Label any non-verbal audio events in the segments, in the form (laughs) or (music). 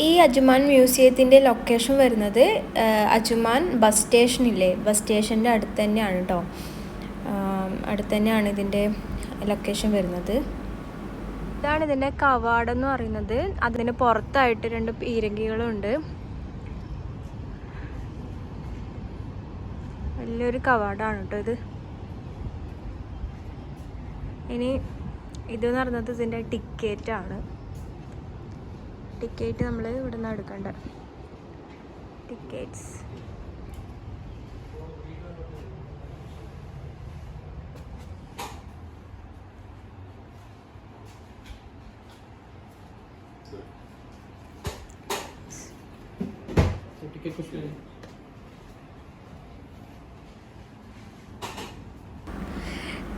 ഈ അജുമാൻ മ്യൂസിയത്തിന്റെ ലൊക്കേഷൻ വരുന്നത് അജുമാൻ ബസ് സ്റ്റേഷനില്ലേ? ബസ് സ്റ്റേഷന്റെ അടുത്ത് തന്നെയാണ് കേട്ടോ അടുത്ത് തന്നെയാണ് ഇതിന്റെ ലൊക്കേഷൻ വരുന്നത്. ഇതാണ് ഇതിന്റെ കവാടം എന്ന് പറയുന്നത്. അതിന് പുറത്തായിട്ട് രണ്ട് പീരങ്കികളുണ്ട്. വലിയൊരു കവാടമാണ് കേട്ടോ ഇത്. ഇനി ഇതെന്ന് പറയുന്നത് ഇതിന്റെ ടിക്കറ്റ് ആണ്. ടിക്കറ്റ് നമ്മൾ ഇവിടെ നിന്ന് എടുക്കണ്ട ടിക്കറ്റ്സ്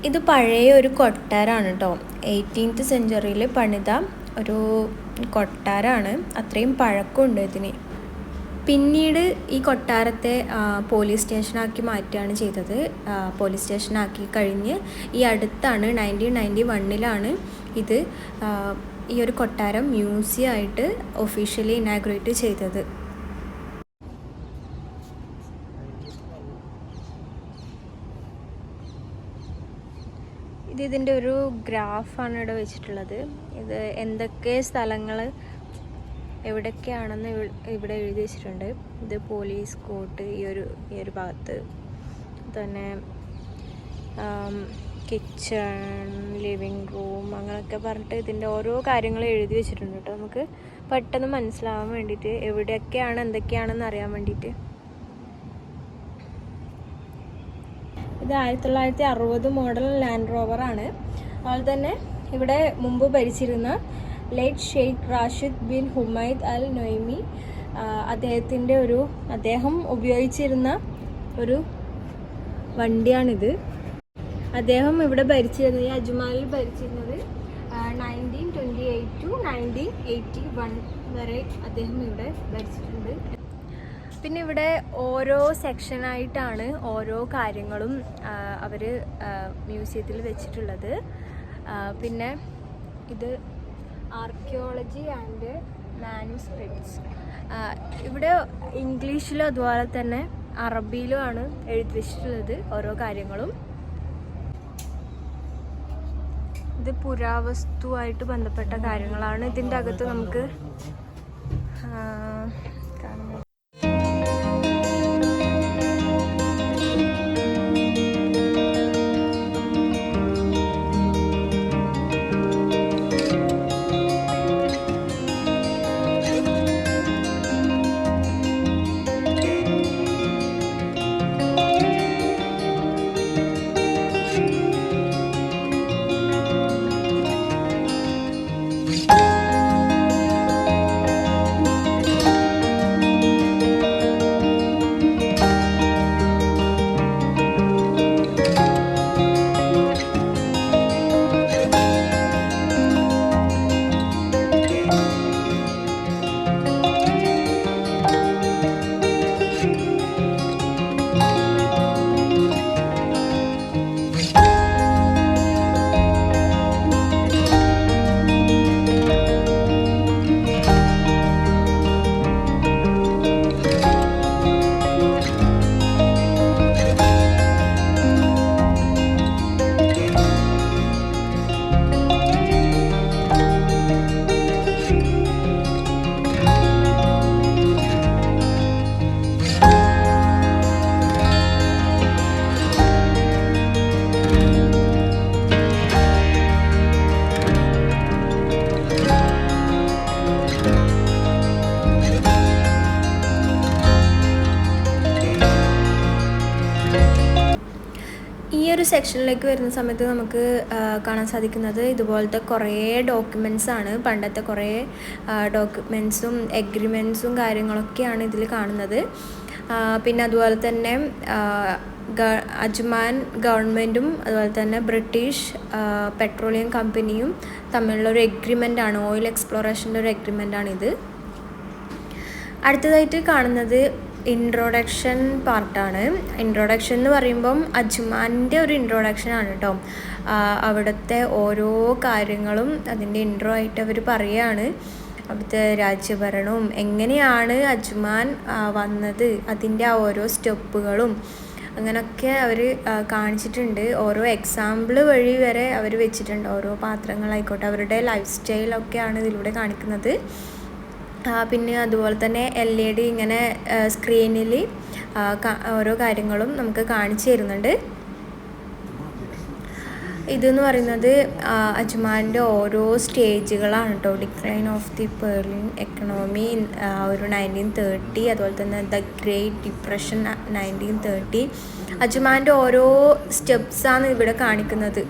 ഇത് പഴയ ഒരു കൊട്ടാരാണ് കേട്ടോ. എയ്റ്റീൻത്ത് സെഞ്ചുറിയിൽ പണിത ഒരു കൊട്ടാരമാണ്. അത്രയും പഴക്കമുണ്ട് ഇതിന്. പിന്നീട് ഈ കൊട്ടാരത്തെ പോലീസ് സ്റ്റേഷനാക്കി മാറ്റുകയാണ് ചെയ്തത്. പോലീസ് സ്റ്റേഷനാക്കി കഴിഞ്ഞ് ഈ അടുത്താണ് നയന്റീൻ നയന്റി വണ്ണിലാണ് ഇത് ഈ ഒരു കൊട്ടാരം മ്യൂസിയം ആയിട്ട് ഒഫീഷ്യലി ഇനാഗ്രേറ്റ് ചെയ്തത്. ഇതിന്റെ ഒരു ഗ്രാഫാണ് ഇവിടെ വെച്ചിട്ടുള്ളത്. ഇത് എന്തൊക്കെ സ്ഥലങ്ങൾ എവിടെയൊക്കെയാണെന്ന് ഇവി- ഇവിടെ എഴുതി വെച്ചിട്ടുണ്ട്. ഇത് പോലീസ് കോട്ട് ഈ ഒരു ഈ ഒരു ഭാഗത്ത്. തന്നെ കിച്ചൺ ലിവിങ് റൂം അങ്ങനെയൊക്കെ പറഞ്ഞിട്ട് ഇതിന്റെ ഓരോ കാര്യങ്ങളും എഴുതി വെച്ചിട്ടുണ്ട് കേട്ടോ. നമുക്ക് പെട്ടെന്ന് മനസ്സിലാവാൻ വേണ്ടിയിട്ട് എവിടെയൊക്കെയാണ് എന്തൊക്കെയാണെന്ന് അറിയാൻ വേണ്ടിയിട്ട്. ഇത് ആയിരത്തി തൊള്ളായിരത്തി അറുപത് മോഡൽ ലാൻഡ് റോവറാണ് അതുപോലെ തന്നെ ഇവിടെ മുമ്പ് ഭരിച്ചിരുന്ന late Sheikh Rashid bin Humaid Al Nuaimi അദ്ദേഹത്തിന്റെ ഒരു അദ്ദേഹം ഉപയോഗിച്ചിരുന്ന ഒരു വണ്ടിയാണിത്. അദ്ദേഹം ഇവിടെ ഭരിച്ചിരുന്നത് ഈ അജ്മാലിൽ ഭരിച്ചിരുന്നത് nineteen twenty eight to nineteen eighty one വരെ അദ്ദേഹം ഇവിടെ ഭരിച്ചിട്ടുണ്ട്. പിന്നെ ഇവിടെ ഓരോ സെക്ഷനായിട്ടാണ് ഓരോ കാര്യങ്ങളും അവർ മ്യൂസിയത്തിൽ വെച്ചിട്ടുള്ളത്. പിന്നെ ഇത് ആർക്കിയോളജി ആൻഡ് മാനുസ്ക്രിപ്റ്റ്സ് ഇവിടെ ഇംഗ്ലീഷിലും അതുപോലെ തന്നെ അറബിയിലുമാണ് എഴുതി വെച്ചിട്ടുള്ളത് ഓരോ കാര്യങ്ങളും. ഇത് പുരാവസ്തുവായിട്ട് ബന്ധപ്പെട്ട കാര്യങ്ങളാണ് ഇതിന്റെ അകത്ത് നമുക്ക് സെക്ഷനിലേക്ക് വരുന്ന സമയത്ത് നമുക്ക് കാണാൻ സാധിക്കുന്നത് ഇതുപോലത്തെ കുറേ ഡോക്യുമെന്റ്സ് ആണ്. പണ്ടത്തെ കുറേ ഡോക്യുമെന്റ്സും എഗ്രിമെന്റ്സും കാര്യങ്ങളൊക്കെയാണ് ഇതിൽ കാണുന്നത്. പിന്നെ അതുപോലെ തന്നെ അജ്മാൻ ഗവൺമെന്റും അതുപോലെ തന്നെ ബ്രിട്ടീഷ് പെട്രോളിയം കമ്പനിയും തമ്മിലുള്ള ഒരു ആണ്. ഓയിൽ എക്സ്പ്ലോറേഷന്റെ ഒരു എഗ്രിമെന്റ് ആണിത്. അടുത്തതായിട്ട് കാണുന്നത് ഇൻട്രൊഡക്ഷൻ പാർട്ടാണ് ഇൻട്രൊഡക്ഷൻ എന്ന് പറയുമ്പം അജ്മാന്റെ ഒരു ഇൻട്രൊഡക്ഷൻ ആണ് കേട്ടോ അവിടുത്തെ ഓരോ കാര്യങ്ങളും അതിന്റെ ഇൻട്രോ ആയിട്ട് അവർ പറയുകയാണ് അവിടുത്തെ രാജ്യഭരണവും എങ്ങനെയാണ് അജ്മാൻ വന്നത്? അതിന്റെ ആ ഓരോ സ്റ്റെപ്പുകളും അങ്ങനെയൊക്കെ അവർ കാണിച്ചിട്ടുണ്ട്. ഓരോ എക്സാമ്പിൾ വഴി വരെ അവർ വെച്ചിട്ടുണ്ട്. ഓരോ പാത്രങ്ങളായിക്കോട്ടെ അവരുടെ ലൈഫ് സ്റ്റൈലൊക്കെയാണ് ഇതിലൂടെ കാണിക്കുന്നത്. പിന്നെ അതുപോലെ തന്നെ എൽ ഇ ഡി ഇങ്ങനെ സ്ക്രീനിൽ ഓരോ കാര്യങ്ങളും നമുക്ക് കാണിച്ചു തരുന്നുണ്ട്. ഇതെന്ന് പറയുന്നത് അജ്മാന്റെ ഓരോ സ്റ്റേജുകളാണ് കേട്ടോ. Decline of the pearling economy ഒരു നയന്റീൻ തേർട്ടി അതുപോലെ തന്നെ the Great Depression nineteen thirty അജ്മാന്റെ ഓരോ സ്റ്റെപ്സാണ് ഇവിടെ കാണിക്കുന്നത്.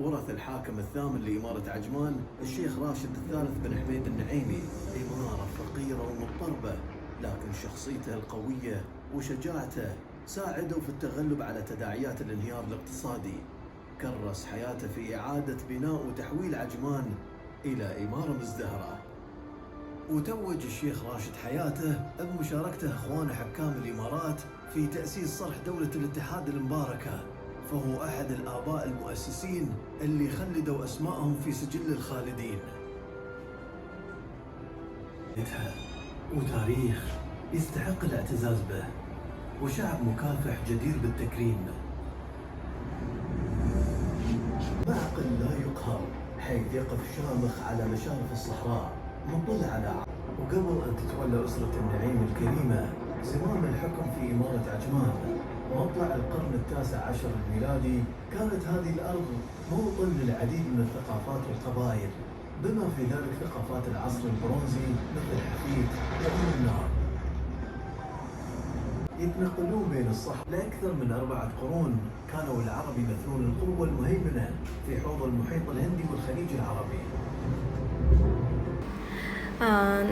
ورث الحاكم الثامن لإمارة عجمان الشيخ راشد الثالث بن حميد النعيمي إمارة فقيرة ومضطربة لكن شخصيته القوية وشجاعته ساعدوا في التغلب على تداعيات الانهيار الاقتصادي. كرس حياته في إعادة بناء وتحويل عجمان إلى إمارة مزدهرة. وتوج الشيخ راشد حياته بمشاركته إخوانه حكام الإمارات في تأسيس صرح دولة الاتحاد المباركة. فهو أحد الآباء المؤسسين اللي خلدوا اسمائهم في سجل الخالدين. وتاريخ يستحق الاعتزاز به وشعب مكافح جدير بالتكريم. معقل لا يقهر حيث يقف شامخ على مشارف الصحراء مطل على وقبل أن تتولى أسرة النعيم الكريمة زمام الحكم في إمارة عجمان مطلع القرن التاسع عشر الميلادي كانت هذه الأرض موطن للعديد من الثقافات والقبائل بما في ذلك ثقافات العصر البرونزي مثل حفيد وأم النار يتنقلون بين الصحراء لأكثر من أربعة قرون كانوا العرب يمثلون القوة المهيمنة في حوض المحيط الهندي والخليج العربي.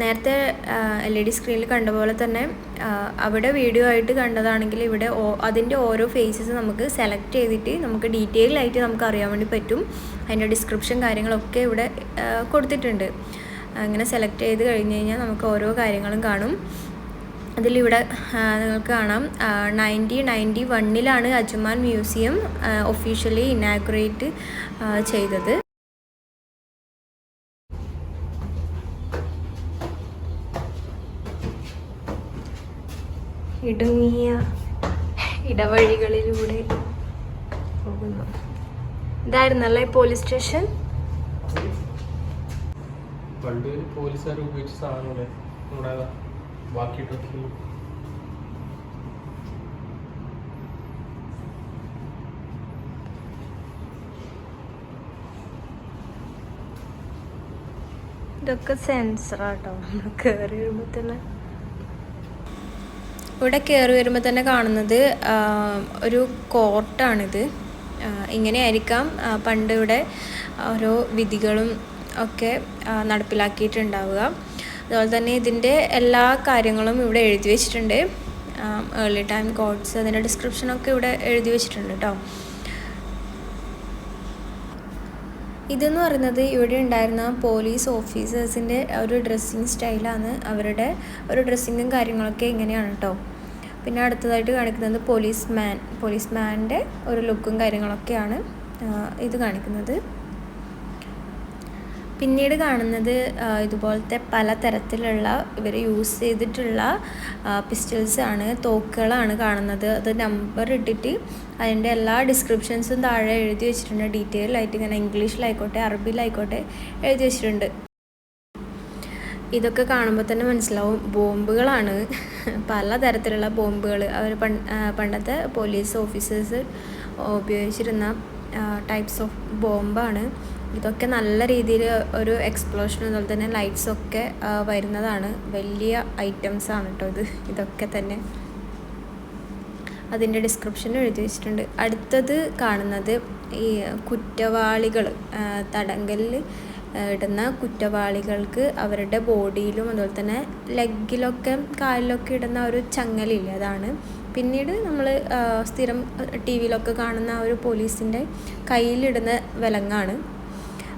നേരത്തെ എൽ ഇ ഡി സ്ക്രീനിൽ കണ്ട പോലെ തന്നെ അവിടെ വീഡിയോ ആയിട്ട് കണ്ടതാണെങ്കിൽ ഇവിടെ അതിന്റെ ഓരോ ഫേസസ് നമുക്ക് സെലക്ട് ചെയ്തിട്ട് നമുക്ക് ഡീറ്റെയിൽ ആയിട്ട് നമുക്ക് അറിയാൻ വേണ്ടി പറ്റും. അതിന്റെ ഡിസ്ക്രിപ്ഷൻ കാര്യങ്ങളൊക്കെ ഇവിടെ കൊടുത്തിട്ടുണ്ട്. അങ്ങനെ സെലക്ട് ചെയ്ത് കഴിഞ്ഞ് കഴിഞ്ഞാൽ നമുക്ക് ഓരോ കാര്യങ്ങളും കാണും. അതിലിവിടെ നിങ്ങൾക്ക് കാണാം. നയന്റി നയന്റി വണ്ണിലാണ് അജ്മാൻ മ്യൂസിയം ഒഫീഷ്യലി ഇനാഗുറേറ്റ് ചെയ്തത്. ഇടുങ്ങിയ ഇടവഴികളിലൂടെ പോകുന്നു. ഇതായിരുന്നല്ലേ പോലീസ് സ്റ്റേഷൻ പോലീസുകാർ ഉപയോഗിച്ച നമ്മുടെ ബാക്കി ഇതൊക്കെ സെൻസറാട്ടോ നമ്മൾ കയറി വരുമ്പോൾ തന്നെ ഇവിടെ കയറി വരുമ്പോൾ തന്നെ കാണുന്നത് ഒരു കോർട്ടാണിത്. ഇങ്ങനെയായിരിക്കാം പണ്ട് ഇവിടെ ഓരോ വിധികളും ഒക്കെ നടപ്പിലാക്കിയിട്ടുണ്ടാവുക. അതുപോലെ തന്നെ ഇതിന്റെ എല്ലാ കാര്യങ്ങളും ഇവിടെ എഴുതി വെച്ചിട്ടുണ്ട്. ഏർലി ടൈം കോഡ്സ് അതിന്റെ ഡിസ്ക്രിപ്ഷനൊക്കെ ഇവിടെ എഴുതി വെച്ചിട്ടുണ്ട് കേട്ടോ ഇതെന്ന് പറയുന്നത് ഇവിടെ ഉണ്ടായിരുന്ന പോലീസ് ഓഫീസേഴ്സിന്റെ ഒരു ഡ്രസ്സിങ് സ്റ്റൈലാണ് അവരുടെ ഒരു ഡ്രസ്സിങ്ങും കാര്യങ്ങളൊക്കെ ഇങ്ങനെയാണ് കേട്ടോ പിന്നെ അടുത്തതായിട്ട് കാണിക്കുന്നത് പോലീസ് മാൻ പോലീസ് മാന്റെ ഒരു ലുക്കും കാര്യങ്ങളൊക്കെയാണ് ഇത് കാണിക്കുന്നത്. പിന്നീട് കാണുന്നത് ഇതുപോലത്തെ പല തരത്തിലുള്ള ഇവർ യൂസ് ചെയ്തിട്ടുള്ള പിസ്റ്റൽസ് ആണ് തോക്കുകളാണ് കാണുന്നത്. അത് നമ്പർ ഇട്ടിട്ട് അതിന്റെ എല്ലാ ഡിസ്ക്രിപ്ഷൻസും താഴെ എഴുതി വെച്ചിട്ടുണ്ട്. ഡീറ്റെയിൽ ആയിട്ട് ഇങ്ങനെ ഇംഗ്ലീഷിലായിക്കോട്ടെ അറബിയിലായിക്കോട്ടെ എഴുതി വെച്ചിട്ടുണ്ട്. ഇതൊക്കെ കാണുമ്പോൾ തന്നെ മനസ്സിലാവും ബോംബുകളാണ് പല തരത്തിലുള്ള ബോംബുകൾ. അവർ പണ്ടത്തെ പോലീസ് ഓഫീസേഴ്സ് ഉപയോഗിച്ചിരുന്ന ടൈപ്സ് ഓഫ് ബോംബാണ് ഇതൊക്കെ നല്ല രീതിയിൽ ഒരു എക്സ്പ്ലോഷൻ അതുപോലെ തന്നെ ലൈറ്റ്സ് ഒക്കെ വരുന്നതാണ്. വലിയ ഐറ്റംസ് ആണ് കേട്ടോ ഇത്. ഇതൊക്കെ തന്നെ. അതിന്റെ ഡിസ്ക്രിപ്ഷൻ എഴുതി വെച്ചിട്ടുണ്ട്. അടുത്തത് കാണുന്നത് ഈ കുറ്റവാളികൾ തടങ്കലിൽ ഇടുന്ന കുറ്റവാളികൾക്ക് അവരുടെ ബോഡിയിലും അതുപോലെ തന്നെ ലെഗിലൊക്കെ കാലിലൊക്കെ ഇടുന്ന ഒരു ചങ്ങലില്ല അതാണ്. പിന്നീട് നമ്മൾ സ്ഥിരം ടി വിയിലൊക്കെ കാണുന്ന ഒരു പോലീസിന്റെ കയ്യിലിടുന്ന വിലങ്ങാണ്.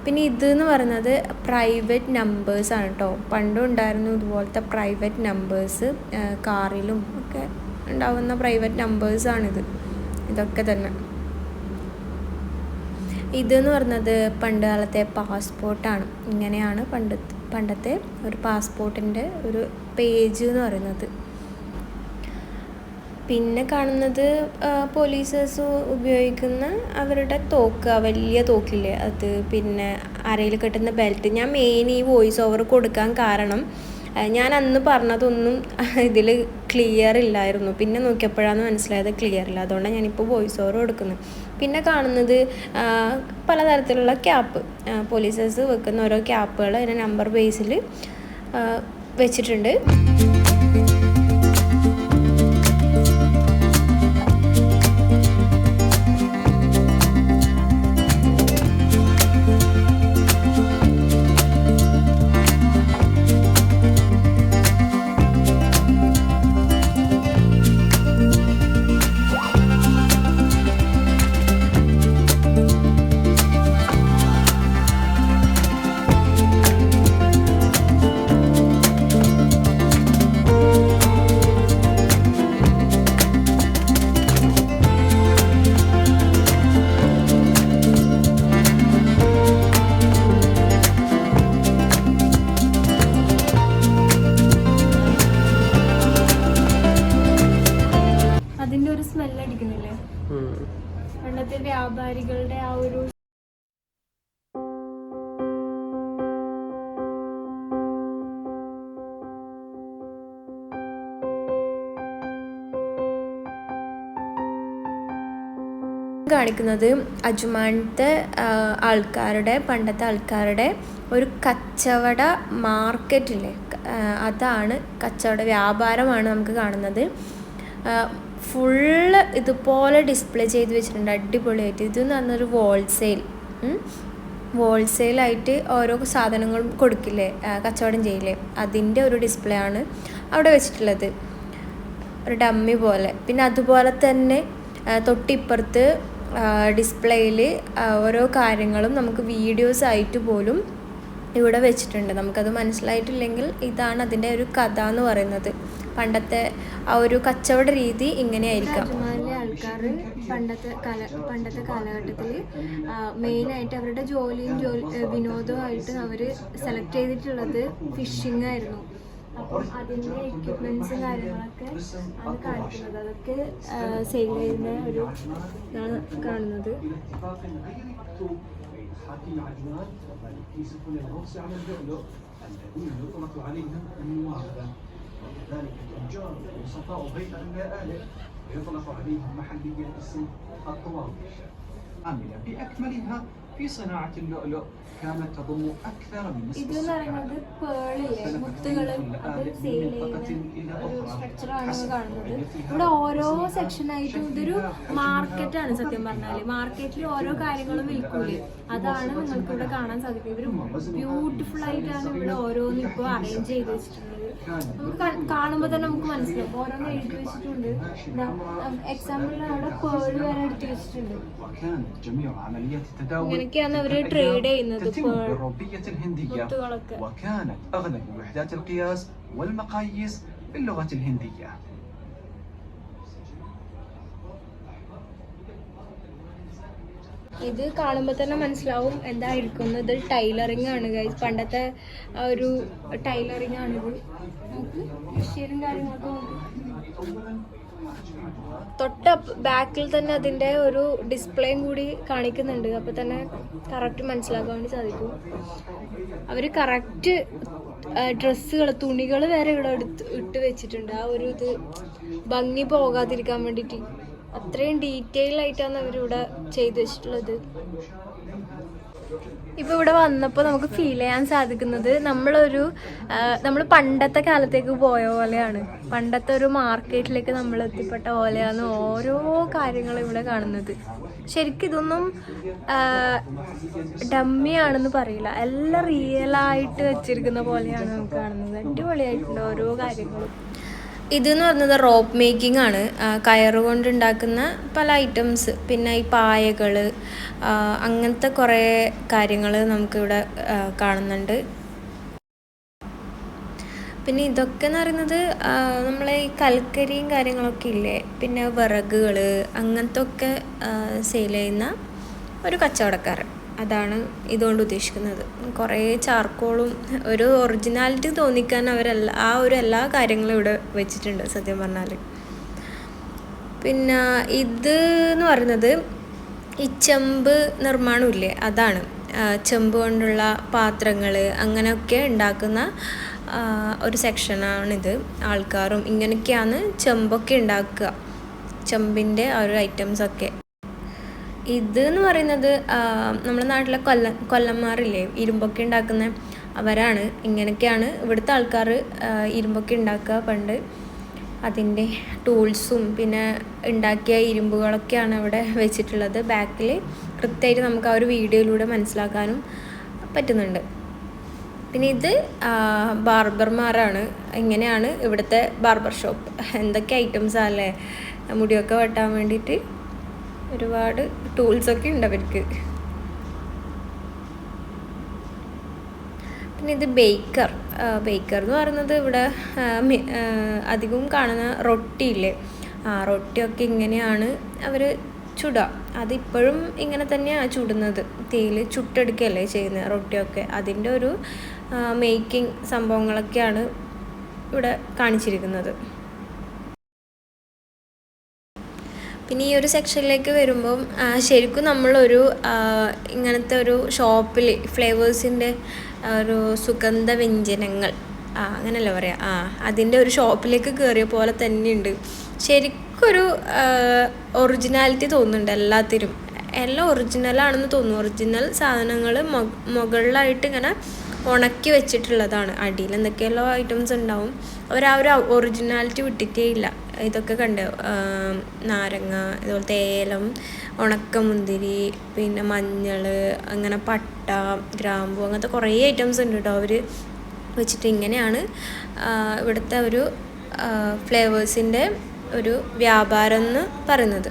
പിന്നെ ഇത് എന്ന് പറയുന്നത് പ്രൈവറ്റ് നമ്പേഴ്സാണ് കേട്ടോ പണ്ടും ഉണ്ടായിരുന്നു ഇതുപോലത്തെ പ്രൈവറ്റ് നമ്പേഴ്സ് കാറിലും ഒക്കെ ഉണ്ടാവുന്ന പ്രൈവറ്റ് നമ്പേഴ്സാണിത് ഇതൊക്കെ തന്നെ. ഇതെന്ന് പറയുന്നത് പണ്ട് കാലത്തെ പാസ്പോർട്ടാണ് ഇങ്ങനെയാണ് പണ്ട് പണ്ടത്തെ ഒരു പാസ്പോർട്ടിന്റെ ഒരു പേജ് എന്ന് പറയുന്നത്. പിന്നെ കാണുന്നത് പോലീസേഴ്സ് ഉപയോഗിക്കുന്ന അവരുടെ തോക്ക് വലിയ തോക്കില്ലേ അത്. പിന്നെ അരയിൽ കെട്ടുന്ന ബെൽറ്റ് ഞാൻ മെയിൻ ഈ വോയിസ് ഓവർ കൊടുക്കാൻ കാരണം ഞാൻ അന്ന് പറഞ്ഞതൊന്നും (laughs) ഇതിൽ ക്ലിയർ ഇല്ലായിരുന്നു. പിന്നെ നോക്കിയപ്പോഴാണ് മനസ്സിലായത് ക്ലിയർ ഇല്ല. അതുകൊണ്ടാണ് ഞാനിപ്പോൾ വോയിസ് ഓവർ കൊടുക്കുന്നത്. പിന്നെ കാണുന്നത് പലതരത്തിലുള്ള ക്യാപ്പ് പോലീസേഴ്സ് വെക്കുന്ന ഓരോ ക്യാപ്പുകൾ അതിന്റെ നമ്പർ ബേസിൽ വെച്ചിട്ടുണ്ട്. കാണിക്കുന്നത് അജുമാനത്തെ ആൾക്കാരുടെ പണ്ടത്തെ ആൾക്കാരുടെ ഒരു കച്ചവട മാർക്കറ്റില്ലേ? അതാണ് കച്ചവട വ്യാപാരമാണ് നമുക്ക് കാണുന്നത്. ഫുള്ള് ഇതുപോലെ ഡിസ്പ്ലേ ചെയ്ത് വെച്ചിട്ടുണ്ട് അടിപൊളിയായിട്ട്. ഇതെന്ന് പറഞ്ഞൊരു ഹോൾസെയിൽ ഹോൾസെയിലായിട്ട് ഓരോ സാധനങ്ങളും കൊടുക്കില്ലേ? കച്ചവടം ചെയ്യില്ലേ? അതിന്റെ ഒരു ഡിസ്പ്ലേ ആണ് അവിടെ വെച്ചിട്ടുള്ളത്. ഒരു ഡമ്മി പോലെ. പിന്നെ അതുപോലെ തന്നെ തൊട്ടിപ്പുറത്ത് ഡിസ്പ്ലേയിൽ ഓരോ കാര്യങ്ങളും നമുക്ക് വീഡിയോസ് ആയിട്ട് പോലും ഇവിടെ വെച്ചിട്ടുണ്ട്. നമുക്കത് മനസ്സിലായിട്ടില്ലെങ്കിൽ ഇതാണ് അതിന്റെ ഒരു കഥ എന്ന് പറയുന്നത്. പണ്ടത്തെ ആ ഒരു കച്ചവട രീതി ഇങ്ങനെയായിരിക്കാം. ആൾക്കാർ പണ്ടത്തെ കല പണ്ടത്തെ കാലഘട്ടത്തിൽ മെയിനായിട്ട് അവരുടെ ജോലിയും ജോലി വിനോദവുമായിട്ട് അവർ സെലക്ട് ചെയ്തിട്ടുള്ളത് ഫിഷിംഗ് ആയിരുന്നു. അപ്പം അതിൻ്റെ എക്യുപ്മെൻസും കാര്യങ്ങളൊക്കെ ആണ് കാണിക്കുന്നത് അതൊക്കെ സെയിൽ ചെയ്യുന്ന ഒരു ഇതാണ് കാണുന്നത് حاكم عجمان يصفون الغوص على اللؤلؤ الذين يطلق عليهم النوابة وكذلك التجار وسطاء بين الآلف ويطلق عليهم محليا اسم الطواويش عاملة بأكملها في صناعة اللؤلؤ كانت تضم أكثر من نصف ഇതെന്ന് പറയുന്നത് പേളില്ലേ മുത്തുകൾ അത് സെയിൽ ചെയ്യുന്ന ഒരു സ്ട്രക്ചറാണ് കാണുന്നത് ഇവിടെ ഓരോ സെക്ഷനായിട്ടും ഇതൊരു മാർക്കറ്റാണ് സത്യം പറഞ്ഞാല് മാർക്കറ്റിൽ ഓരോ കാര്യങ്ങളും വിൽക്കൂലേ അതാണ് നിങ്ങൾക്ക് ഇവിടെ കാണാൻ സാധിക്കും ഇവര് ബ്യൂട്ടിഫുൾ ആയിട്ടാണ് ഇവിടെ ഓരോന്നും ഇപ്പോൾ അറേഞ്ച് ചെയ്ത് വെച്ചിട്ടുള്ളത് നമുക്ക് കാണുമ്പോൾ തന്നെ നമുക്ക് മനസ്സിലാവും. ഓരോന്ന് എഴുതി വെച്ചിട്ടുണ്ട്. എക്സാമ്പിളിന് അവിടെ പേൾ വരെ എടുത്തു വെച്ചിട്ടുണ്ട്. ഇങ്ങനെയൊക്കെയാണ് അവർ ട്രേഡ് ചെയ്യുന്നത് മുത്തുകളൊക്കെ. ഇത് കാണുമ്പോൾ തന്നെ മനസ്സിലാവും എന്തായിരിക്കും. ഇത് ടൈലറിങ് ആണ് ഗൈസ് പണ്ടത്തെ ഒരു ടൈലറിങ് ആണിത് നമുക്ക് മെഷീനും കാര്യങ്ങളൊക്കെ. തൊട്ട ബാക്കിൽ തന്നെ അതിന്റെ ഒരു ഡിസ്പ്ലേയും കൂടി കാണിക്കുന്നുണ്ട്. അപ്പോൾ തന്നെ കറക്റ്റ് മനസ്സിലാക്കാൻ വേണ്ടി സാധിക്കും. അവർ കറക്റ്റ് ഡ്രസ്സുകൾ തുണികൾ വരെ ഇവിടെ എടുത്ത് ഇട്ട് വെച്ചിട്ടുണ്ട്. ആ ഒരു ഇത് ഭംഗി പോകാതിരിക്കാൻ വേണ്ടിയിട്ട്. അത്രയും ഡീറ്റെയിൽ ആയിട്ടാണ് അവരിവിടെ ചെയ്തു വെച്ചിട്ടുള്ളത്. ഇപ്പൊ ഇവിടെ വന്നപ്പോൾ നമുക്ക് ഫീൽ ചെയ്യാൻ സാധിക്കുന്നത് നമ്മളൊരു നമ്മൾ പണ്ടത്തെ കാലത്തേക്ക് പോയ പോലെയാണ്. പണ്ടത്തെ ഒരു മാർക്കറ്റിലേക്ക് നമ്മൾ എത്തിപ്പെട്ട പോലെയാണ് ഓരോ കാര്യങ്ങളും ഇവിടെ കാണുന്നത്. ശരിക്കും ഇതൊന്നും ഡമ്മി ആണെന്ന് പറയില്ല. എല്ലാം റിയൽ ആയിട്ട് വെച്ചിരിക്കുന്ന പോലെയാണ് നമുക്ക് കാണുന്നത്. അടിപൊളിയായിട്ടുണ്ട് ഓരോ കാര്യങ്ങളും. ഇതെന്ന് പറയുന്നത് റോപ്പ് മേക്കിംഗ് ആണ്. കയറ് കൊണ്ട് ഉണ്ടാക്കുന്ന പല ഐറ്റംസ് പിന്നെ ഈ പായകൾ അങ്ങനത്തെ കുറേ കാര്യങ്ങൾ നമുക്കിവിടെ കാണുന്നുണ്ട്. പിന്നെ ഇതൊക്കെ എന്ന് പറയുന്നത് നമ്മളെ ഈ കൽക്കരിയും കാര്യങ്ങളൊക്കെ ഇല്ലേ? പിന്നെ വിറകുകൾ അങ്ങനത്തെ ഒക്കെ സെയിൽ ചെയ്യുന്ന ഒരു കച്ചവടക്കാരൻ. അതാണ് ഇതുകൊണ്ട് ഉദ്ദേശിക്കുന്നത്. കുറേ ചാർക്കോളും ഒരു ഒറിജിനാലിറ്റി തോന്നിക്കാൻ അവരെല്ലാ ആ ഒരു എല്ലാ കാര്യങ്ങളും ഇവിടെ വെച്ചിട്ടുണ്ട് സത്യം പറഞ്ഞാൽ പിന്നെ ഇത് എന്ന് പറയുന്നത് ഈ ചെമ്പ് നിർമ്മാണമില്ലേ അതാണ്. ചെമ്പ് കൊണ്ടുള്ള പാത്രങ്ങൾ അങ്ങനെയൊക്കെ ഉണ്ടാക്കുന്ന ഒരു സെക്ഷനാണിത്. ആൾക്കാരും ഇങ്ങനെയൊക്കെയാണ് ചെമ്പൊക്കെ ഉണ്ടാക്കുക. ചെമ്പിന്റെ ആ ഒരു ഐറ്റംസൊക്കെ ഇത് എന്ന് പറയുന്നത് നമ്മുടെ നാട്ടിലെ കൊല്ല കൊല്ലന്മാരില്ലേ ഇരുമ്പൊക്കെ ഉണ്ടാക്കുന്ന അവരാണ്. ഇങ്ങനെയൊക്കെയാണ് ഇവിടുത്തെ ആൾക്കാർ ഇരുമ്പൊക്കെ ഉണ്ടാക്കുക പണ്ട്. അതിന്റെ ടൂൾസും പിന്നെ ഉണ്ടാക്കിയ ഇരുമ്പുകളൊക്കെയാണ് അവിടെ വെച്ചിട്ടുള്ളത്. ബാക്കിൽ കൃത്യമായിട്ട് നമുക്ക് ആ ഒരു വീഡിയോയിലൂടെ മനസ്സിലാക്കാനും പറ്റുന്നുണ്ട്. പിന്നെ ഇത് ബാർബർമാരാണ്. ഇങ്ങനെയാണ് ഇവിടുത്തെ ബാർബർ ഷോപ്പ്. എന്തൊക്കെ ഐറ്റംസാണ് അല്ലേ? മുടിയൊക്കെ വെട്ടാൻ വേണ്ടിയിട്ട്. ഒരുപാട് ടൂൾസൊക്കെ ഉണ്ട് അവർക്ക്. പിന്നെ ഇത് ബേക്കർ ബേക്കർ എന്ന് പറയുന്നത് ഇവിടെ അധികവും കാണുന്ന റൊട്ടിയില്ലേ ആ റൊട്ടിയൊക്കെ ഇങ്ങനെയാണ് അവർ ചുടുക. അതിപ്പോഴും ഇങ്ങനെ തന്നെയാണ് ചുടുന്നത്. തേയിൽ ചുട്ടെടുക്കുകയല്ലേ ചെയ്യുന്നത് റൊട്ടിയൊക്കെ. അതിന്റെ ഒരു മേക്കിംഗ് സംഭവങ്ങളൊക്കെയാണ് ഇവിടെ കാണിച്ചിരിക്കുന്നത്. പിന്നെ ഈ ഒരു സെക്ഷനിലേക്ക് വരുമ്പം ശരിക്കും നമ്മളൊരു ഇങ്ങനത്തെ ഒരു ഷോപ്പിൽ ഫ്ലേവേഴ്സിന്റെ ഒരു സുഗന്ധ വ്യഞ്ജനങ്ങൾ ആ അങ്ങനെയല്ല പറയാം? ആ അതിന്റെ ഒരു ഷോപ്പിലേക്ക് കയറിയ പോലെ തന്നെയുണ്ട്. ശരിക്കൊരു ഒറിജിനാലിറ്റി തോന്നുന്നുണ്ട് എല്ലാത്തിനും. എല്ലാം ഒറിജിനലാണെന്ന് തോന്നുന്നു. ഒറിജിനൽ സാധനങ്ങൾ മുകളിലായിട്ട് ഇങ്ങനെ ഉണക്കി വെച്ചിട്ടുള്ളതാണ്. അടിയിൽ എന്തൊക്കെയല്ലോ ഐറ്റംസ് ഉണ്ടാവും. അവർ ആ ഒരു ഒറിജിനാലിറ്റി വിട്ടിട്ടേ ഇല്ല. ഇതൊക്കെ കണ്ട് നാരങ്ങ ഇതുപോലത്തെ ഏലം ഉണക്കമുന്തിരി പിന്നെ മഞ്ഞൾ അങ്ങനെ പട്ട ഗ്രാമ്പു അങ്ങനത്തെ കുറേ ഐറ്റംസ് ഉണ്ട് കേട്ടോ അവർ വെച്ചിട്ട്. ഇങ്ങനെയാണ് ഇവിടുത്തെ ഒരു ഫ്ലേവേഴ്സിന്റെ ഒരു വ്യാപാരം എന്ന് പറയുന്നത്.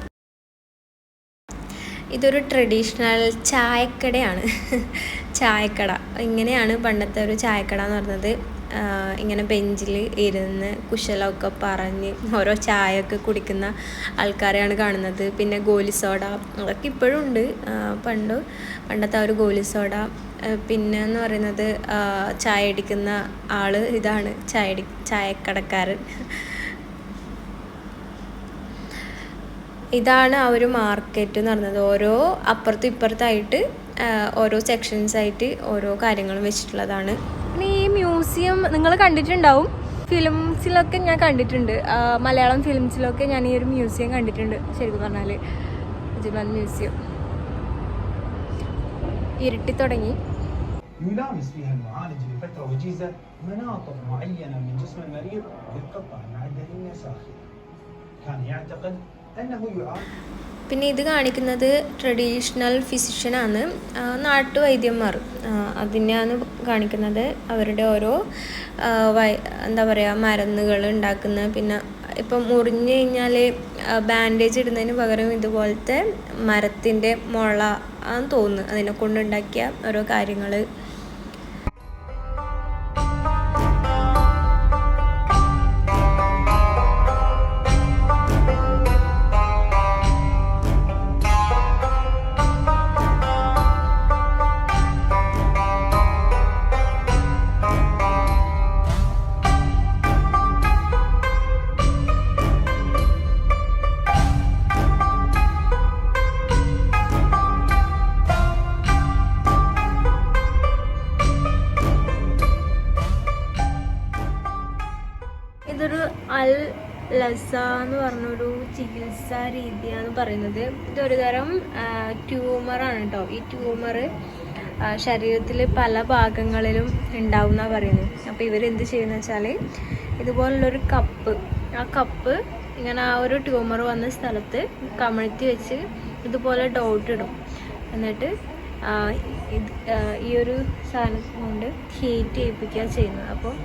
ഇതൊരു ട്രഡീഷണൽ ചായക്കടയാണ്. (laughs) ചായക്കട. ഇങ്ങനെയാണ് പണ്ടത്തെ ഒരു ചായക്കട എന്ന് ആ, ഇങ്ങനെ ബെഞ്ചിൽ ഇരുന്ന് കുശലമൊക്കെ പറഞ്ഞ് ഓരോ ചായയൊക്കെ കുടിക്കുന്ന ആൾക്കാരെയാണ് കാണുന്നത്. പിന്നെ ഗോലി സോഡ അതൊക്കെ ഇപ്പോഴും ഉണ്ട്. പണ്ട് പണ്ടത്തെ ആ ഒരു ഗോലി സോഡ. പിന്നെ എന്ന് പറയുന്നത് ചായ അടിക്കുന്ന ആൾ ഇതാണ്. ചായ അടി ചായക്കടക്കാരൻ. ഇതാണ് ആ ഒരു മാർക്കറ്റ് എന്ന് പറയുന്നത്. ഓരോ അപ്പുറത്തും ഇപ്പുറത്തായിട്ട് ഓരോ സെക്ഷൻസ് ആയിട്ട് ഓരോ കാര്യങ്ങളും വെച്ചിട്ടുള്ളതാണ്. പിന്നെ ഈ മ്യൂസിയം നിങ്ങൾ കണ്ടിട്ടുണ്ടാവും ഫിലിംസിലൊക്കെ ഞാൻ കണ്ടിട്ടുണ്ട് ആ, മലയാളം ഫിലിംസിലൊക്കെ ഞാൻ ഈ ഒരു മ്യൂസിയം കണ്ടിട്ടുണ്ട് ശരിക്കും പറഞ്ഞാൽ അജ്മാൻ മ്യൂസിയം ഇരുട്ടി തുടങ്ങി يلامس فيها المعالج لفترة وجيزة مناطق معينة من جسم المريض بالقطع المعدنية ساخنة. كان يعتقد أنه يعالج പിന്നെ ഇത് കാണിക്കുന്നത് ട്രഡീഷണൽ ഫിസിഷ്യനാണ് നാട്ടുവൈദ്യന്മാർ. അതിനെയാണ് കാണിക്കുന്നത്. അവരുടെ ഓരോ വൈ എന്താ പറയുക മരുന്നുകൾ ഉണ്ടാക്കുന്ന പിന്നെ ഇപ്പം മുറിഞ്ഞു കഴിഞ്ഞാൽ ബാൻഡേജ് ഇടുന്നതിന് പകരം ഇതുപോലത്തെ മരത്തിന്റെ മുള ആന്ന് തോന്നുന്നു. അതിനെ കൊണ്ടുണ്ടാക്കിയ ഓരോ കാര്യങ്ങൾ ഇതൊരു അൽ ലസ എന്ന് പറഞ്ഞൊരു ചികിത്സാ രീതിയാണ് പറയുന്നത്. ഇതൊരു തരം ട്യൂമറാണ് കേട്ടോ ഈ ട്യൂമർ ശരീരത്തിൽ പല ഭാഗങ്ങളിലും ഉണ്ടാവുന്ന പറയുന്നത്. അപ്പോൾ ഇവരെന്ത് ചെയ്യുന്ന വെച്ചാൽ ഇതുപോലുള്ളൊരു കപ്പ് ആ കപ്പ് ഇങ്ങനെ ആ ഒരു ട്യൂമർ വന്ന സ്ഥലത്ത് കമഴ്ത്തി വെച്ച് ഇതുപോലെ ഡോട്ട് ഇടും. എന്നിട്ട് ഈ ഒരു സാധനം കൊണ്ട് ഹീറ്റ് ചെയ്യിപ്പിക്കുക ചെയ്യുന്നത്. അപ്പോൾ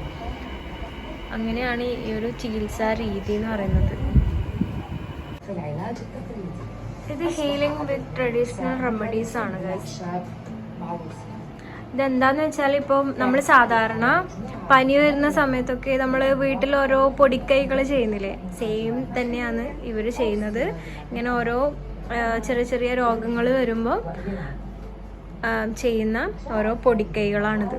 അങ്ങനെയാണ് ഈ ഒരു ചികിത്സാ രീതി എന്ന് പറയുന്നത്. ഇത് ഹീലിംഗ് വിത്ത് ട്രഡീഷണൽ റെമഡീസ് ആണ് ഇതെന്താന്ന് വെച്ചാൽ ഇപ്പൊ നമ്മൾ സാധാരണ പനി വരുന്ന സമയത്തൊക്കെ നമ്മൾ വീട്ടിൽ ഓരോ പൊടിക്കൈകൾ ചെയ്യുന്നില്ലേ? സെയിം തന്നെയാണ് ഇവർ ചെയ്യുന്നത്. ഇങ്ങനെ ഓരോ ചെറിയ ചെറിയ രോഗങ്ങൾ വരുമ്പോൾ ചെയ്യുന്ന ഓരോ പൊടിക്കൈകളാണിത്.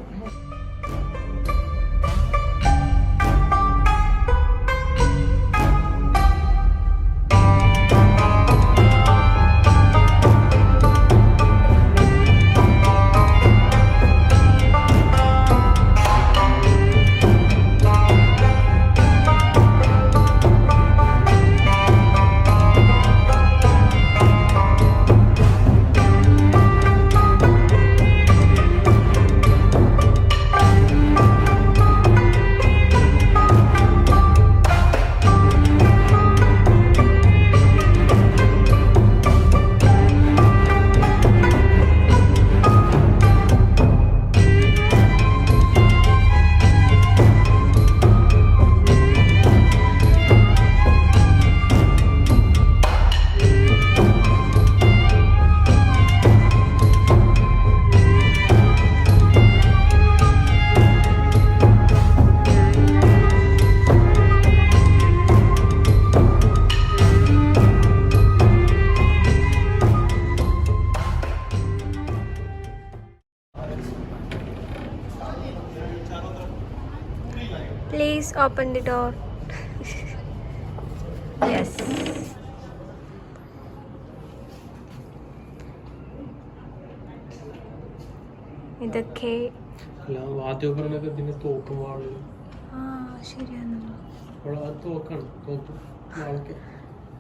അത് തോക്കാണ് തോക്കും വാദ്യോപകരണങ്ങൾ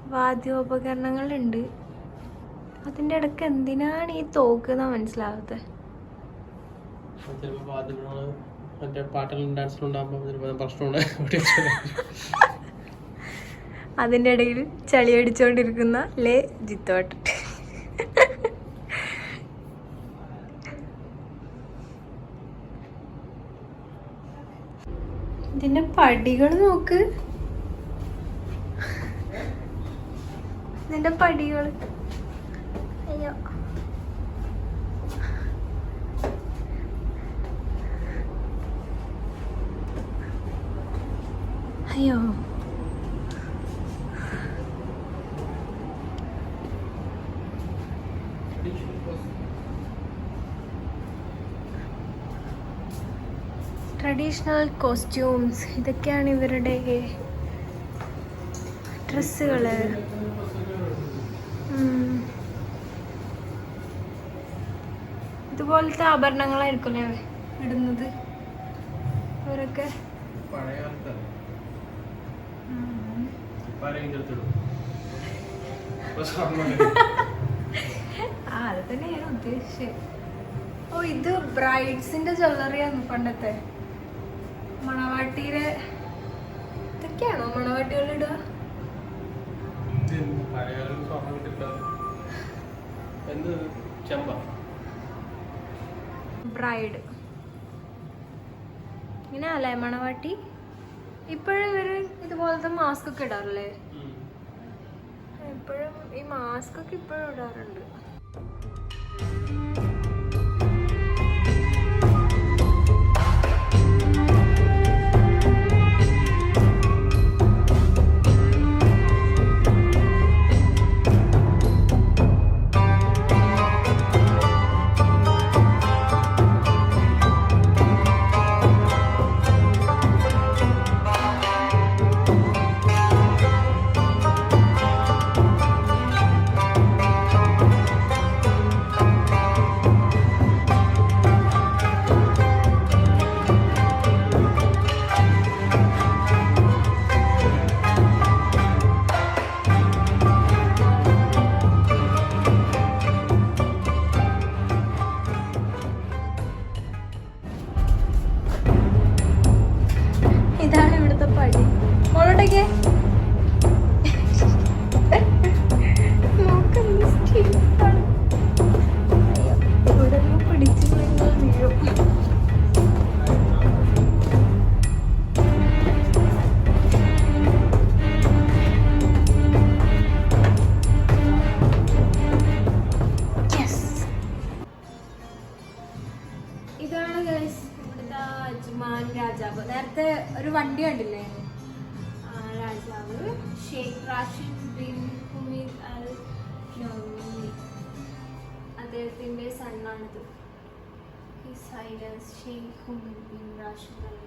വാദ്യോപകരണങ്ങളുണ്ട്. അതിന്റെ ഇടയ്ക്ക് എന്തിനാണ് ഈ തോക്ക് എന്നാ മനസ്സിലാവാത്തത് മറ്റേ പാട്ടിലും ഡാൻസിലും ഉണ്ടാകുമ്പോൾ പ്രശ്നമുണ്ട്. (laughs) അതിന്റെ ഇടയിൽ ചളി അടിച്ചുകൊണ്ടിരിക്കുന്ന ലേ ജിത്തോട്ട്. ഇതിന്റെ പടികൾ നോക്ക്. ഇതിന്റെ പടികൾ. ട്രഡീഷണൽ കോസ്റ്റ്യൂംസ് ഇതൊക്കെയാണ് ഇവരുടെ ഡ്രസ്സുകൾ ഇതുപോലത്തെ ആഭരണങ്ങളായിരിക്കും അല്ലേ ഇടുന്നത്? ഇവരൊക്കെ? ആ അത് തന്നെയാണ് ഉദ്ദേശിച്ചത്. ഓ ഇത് ബ്രൈഡ്സിന്റെ ജ്വല്ലറിയാണ് പണ്ടത്തെ. മണവാട്ടിയുടെ ഇതൊക്കെയാണോ മണവാട്ടികളിടുക ബ്രൈഡ് ഇങ്ങനെ അല്ലേ മണവാട്ടി? ഇപ്പോഴും ഇവർ ഇതുപോലത്തെ മാസ്ക് ഒക്കെ ഇടാറില്ലേ? ഇപ്പോഴും ഈ മാസ്ക് ഒക്കെ ഇപ്പോഴും ഇടാറുണ്ട്. വണ്ടി കണ്ടില്ലേ? രാജാവ് Sheikh Rashid bin Humaid Al Nuaimi. അദ്ദേഹത്തിന്റെ സണ്ണാണിത് ഈ silence Sheikh Humaid bin Rashid Al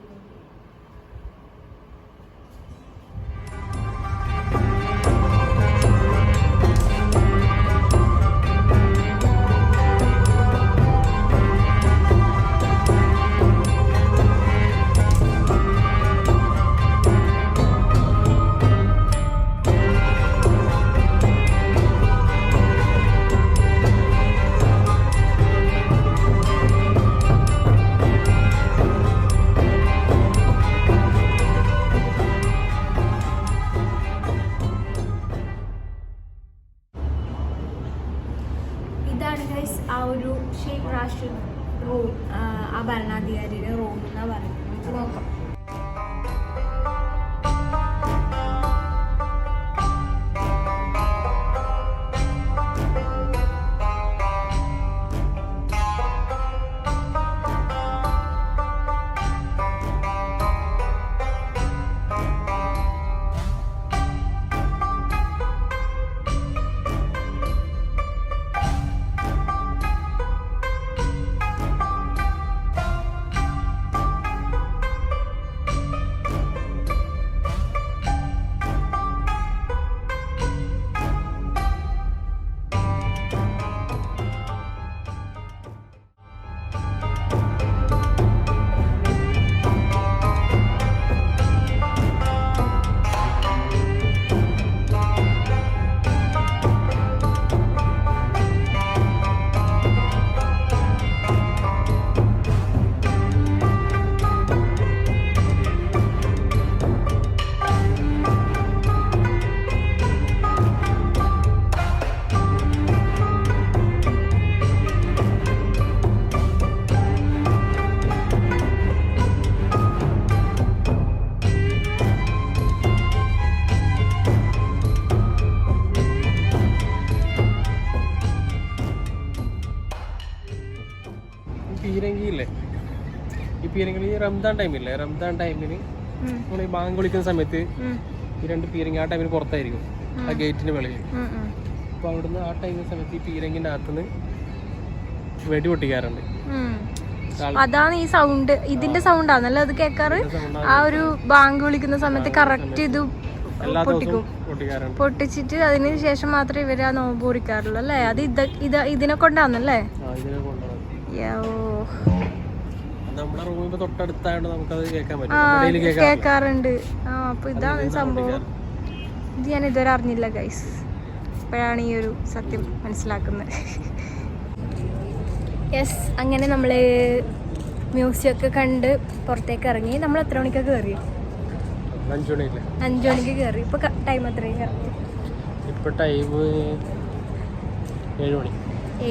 Sheikh raw ആ ഭരണാധികാരിയുടെ റൂം എന്നാ പറയുന്നത്? നോക്കാം. റംദാൻ ടൈമില്ലേ റംദാൻ ടൈമിന് നമ്മൾ ഈ ബാങ്ക് വിളിക്കുന്ന സമയത്ത് ഈ രണ്ട് പീരങ്കി ആ ടൈമിന് പുറത്തായിരിക്കും. ആ ഗേറ്റിന് വെളിയിൽ അപ്പോൾ അവിടുന്ന് ആ ടൈമിന് സമയത്ത് ഈ പീരങ്കിന്റെ അകത്തുനിന്ന് വെടി പൊട്ടിക്കാറുണ്ട്. അതാണ് ഈ സൗണ്ട് ഇതിന്റെ സൗണ്ട് ആണല്ലോ അത് കേക്കാറ്? ആ ഒരു ബാങ്ക് വിളിക്കുന്ന സമയത്ത് കറക്റ്റ് ഇത് പൊട്ടിക്കും. പൊട്ടിച്ചിട്ട് അതിന് ശേഷം മാത്രമേ ഇവർ ആ നോമ്പ് കുറിക്കാറുള്ളൂ അല്ലേ? അത് ഇത് ഇത് ഇതിനെ കൊണ്ടാന്നല്ലേ? യോ. നമ്മുടെ റൂമിൽ തൊട്ടടുത്തായോണ്ട് നമുക്കത് കേൾക്കാൻ പറ്റും. കേൾക്കാറുണ്ട്. ആ അപ്പൊ ഇതാണ് സംഭവം. ഇത് ഞാൻ ഇതുവരെ അറിഞ്ഞില്ല ഗൈസ് ഇപ്പോഴാണ് ഈ ഒരു സത്യം മനസ്സിലാക്കുന്നത്. യെസ് അങ്ങനെ നമ്മൾ മ്യൂസിയം ഒക്കെ കണ്ട് പുറത്തേക്ക് ഇറങ്ങി. നമ്മൾ എത്ര മണിക്കൊക്കെ കയറി അഞ്ചു മണിക്ക്. കയറി ഇപ്പൊ ടൈം എത്രയും ഇപ്പൊ ടൈം ഏഴ് മണി.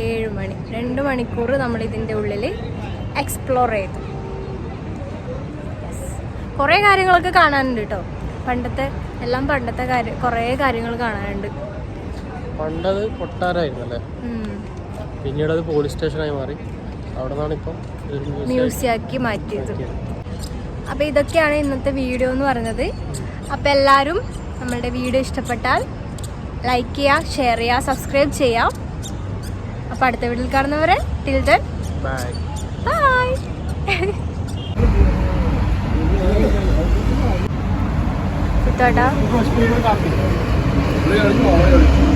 ഏഴ് മണി. രണ്ട് മണിക്കൂർ നമ്മൾ ഇതിന്റെ ഉള്ളിൽ എക്സ്പ്ലോർ ചെയ്തു. കുറേ കാര്യങ്ങളൊക്കെ കാണാനുണ്ട് കേട്ടോ പണ്ടത്തെ എല്ലാം പണ്ടത്തെ കാര്യം കുറേ കാര്യങ്ങൾ കാണാനുണ്ട്. പണ്ടത് കൊട്ടാരായിരുന്നു അല്ലേ പിന്നീട് അത് പോലീസ് സ്റ്റേഷനായി മാറി. അവിടെ നിന്നാണ് ഇപ്പം മ്യൂസിയാക്കി മാറ്റിയത്. അപ്പോൾ ഇതൊക്കെയാണ് ഇന്നത്തെ വീഡിയോ എന്ന് പറഞ്ഞത്. അപ്പോൾ എല്ലാവരും നമ്മളുടെ വീഡിയോ ഇഷ്ടപ്പെട്ടാൽ ലൈക്ക് ചെയ്യുക ഷെയർ ചെയ്യുക സബ്സ്ക്രൈബ് ചെയ്യാം. അപ്പോൾ അടുത്ത വീട്ടിൽ കാണുന്നവരെ ടിൽ ദൻ ബൈ ബൈ കുത്തോട്ടാ (laughs)